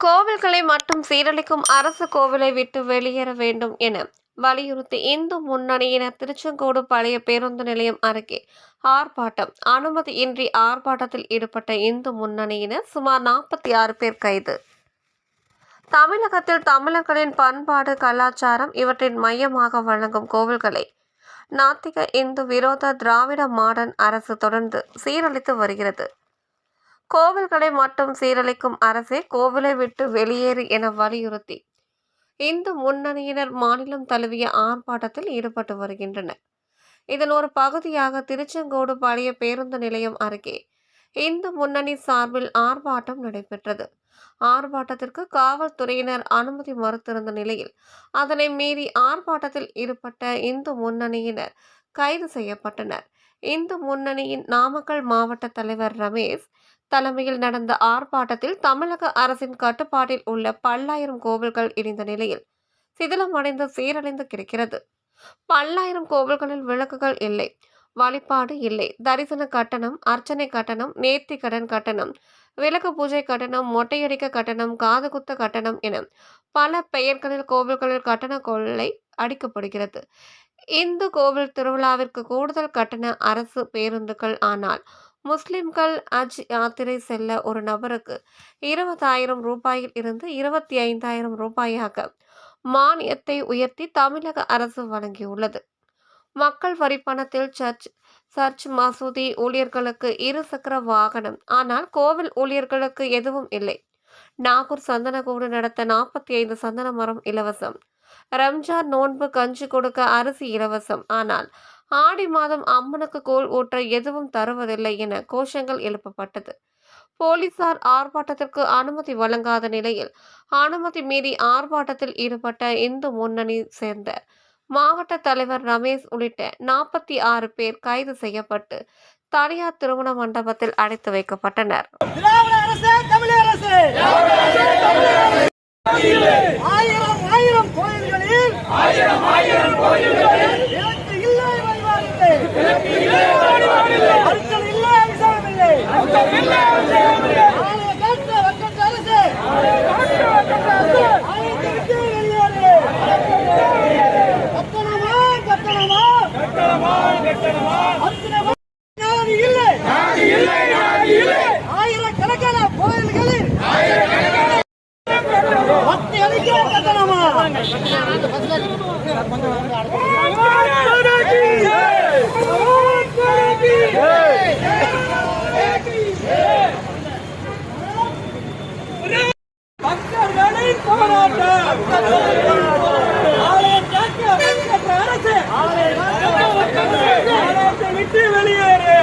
கோவில்களை மட்டும் சீரழிக்கும் அரசு கோவிலை விட்டு வெளியேற வேண்டும் என வலியுறுத்தி இந்து முன்னணியினர் திருச்செங்கோடு பழைய பேருந்து நிலையம் அருகே ஆர்ப்பாட்டம். அனுமதியின்றி ஆர்ப்பாட்டத்தில் ஈடுபட்ட இந்து முன்னணியினர் சுமார் நாற்பத்தி ஆறு பேர் கைது. தமிழகத்தில் தமிழர்களின் பண்பாடு கலாச்சாரம் இவற்றின் மையமாக வழங்கும் கோவில்களை நாத்திக இந்து விரோத திராவிட மாடர்ன் அரசு தொடர்ந்து சீரழித்து வருகிறது. கோவில்களை மட்டும் சீரழிக்கும் அரசே கோவிலை விட்டு வெளியேறு என வலியுறுத்தி. இந்து முன்னணியினர் மாநிலம் தழுவிய ஆர்ப்பாட்டத்தில் ஈடுபட்டு வருகின்றனர். இதன் ஒரு பகுதியாக திருச்செங்கோடு பழைய பேருந்து நிலையம் அருகே இந்து முன்னணி சார்பில் ஆர்ப்பாட்டம் நடைபெற்றது. ஆர்ப்பாட்டத்திற்கு காவல்துறையினர் அனுமதி மறுத்திருந்த நிலையில் அதனை மீறி ஆர்ப்பாட்டத்தில் ஈடுபட்ட இந்து முன்னணியினர் கைது செய்யப்பட்டனர். இந்து முன்னணியின் நாமக்கல் மாவட்ட தலைவர் ரமேஷ் தலைமையில் நடந்த ஆர்ப்பாட்டத்தில் தமிழக அரசின் கட்டுப்பாட்டில் உள்ள பல்லாயிரம் கோவில்கள் இடிந்த நிலையில் சிதிலமடைந்து சீரழிந்து கிடக்கிறது. பல்லாயிரம் கோவில்களில் விளக்குகள் இல்லை. வழிபாடு இல்லை. தரிசன கட்டணம் அர்ச்சனை கட்டணம் நேர்த்தி கடன் கட்டணம் விளக்கு பூஜை கட்டணம் மொட்டையடிக்க கட்டணம் காதுகுத்த கட்டணம் என பல பெயர்களில் கோவில்களில் கட்டண கொள்ளை அடிக்கப்படுகிறது. இந்து கோவில் திருவிழாவிற்கு கூடுதல் கட்டண அரசு பேருந்துகள் ஆனால் முஸ்லிம்கள் அஜ் யாத்திரை செல்ல ஒரு நபருக்கு இருபதாயிரம் ரூபாயில் இருந்து இருபத்தி ஐந்தாயிரம் ரூபாயாக மானியத்தை உயர்த்தி தமிழக அரசு வழங்கியுள்ளது. மக்கள் வரி பணத்தில் சர்ச் சர்ச் மசூதி ஊழியர்களுக்கு இருசக்கர வாகனம். ஆனால் கோவில் ஊழியர்களுக்கு எதுவும் இல்லை. நாகூர் சந்தனக்கூடு நடத்த நாற்பத்தி ஐந்து சந்தன மரம் இலவசம். ரம்ஜான் நோன்பு கஞ்சி கொடுக்க அரிசி இலவசம். ஆனால் ஆடி மாதம் அம்மனுக்கு கோல் ஊற்ற எதுவும் தருவதில்லை என கோஷங்கள் எழுப்பப்பட்டது. போலீசார் ஆர்ப்பாட்டத்திற்கு அனுமதி வழங்காத நிலையில் அனுமதி மீறி ஆர்ப்பாட்டத்தில் ஈடுபட்ட இந்து முன்னணி சேர்ந்த மாவட்ட தலைவர் ரமேஷ் உள்ளிட்ட நாற்பத்தி ஆறு பேர் கைது செய்யப்பட்டு தனியார் திருமண மண்டபத்தில் அடைத்து வைக்கப்பட்டனர். ஆயிரம் ஆயிரம் கோயில்களில் ஆயிரம் ஆயிரம் இல்லை வழிபாடில்லை அர்ச்சனை மக்களின் போராட்டம். அரசு. விட்டு வெளியேறு.